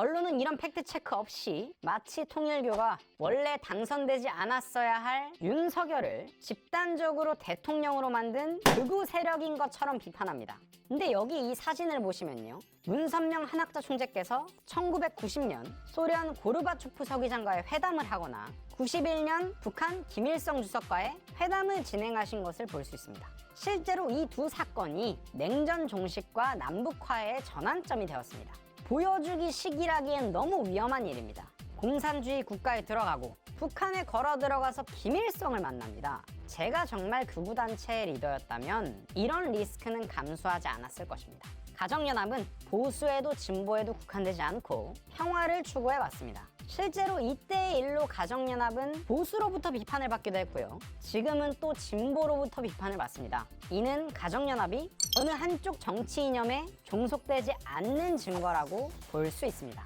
언론은 이런 팩트 체크 없이 마치 통일교가 원래 당선되지 않았어야 할 윤석열을 집단적으로 대통령으로 만든 극우 세력인 것처럼 비판합니다. 근데 여기 이 사진을 보시면요. 문선명 한학자 총재께서 1990년 소련 고르바초프 서기장과의 회담을 하거나 91년 북한 김일성 주석과의 회담을 진행하신 것을 볼 수 있습니다. 실제로 이 두 사건이 냉전 종식과 남북화의 전환점이 되었습니다. 보여주기 식이라기엔 너무 위험한 일입니다. 공산주의 국가에 들어가고 북한에 걸어 들어가서 김일성을 만납니다. 제가 정말 극우단체의 리더였다면 이런 리스크는 감수하지 않았을 것입니다. 가정연합은 보수에도 진보에도 국한되지 않고 평화를 추구해 왔습니다. 실제로 이때의 일로 가정연합은 보수로부터 비판을 받기도 했고요. 지금은 또 진보로부터 비판을 받습니다. 이는 가정연합이 어느 한쪽 정치 이념에 종속되지 않는 증거라고 볼 수 있습니다.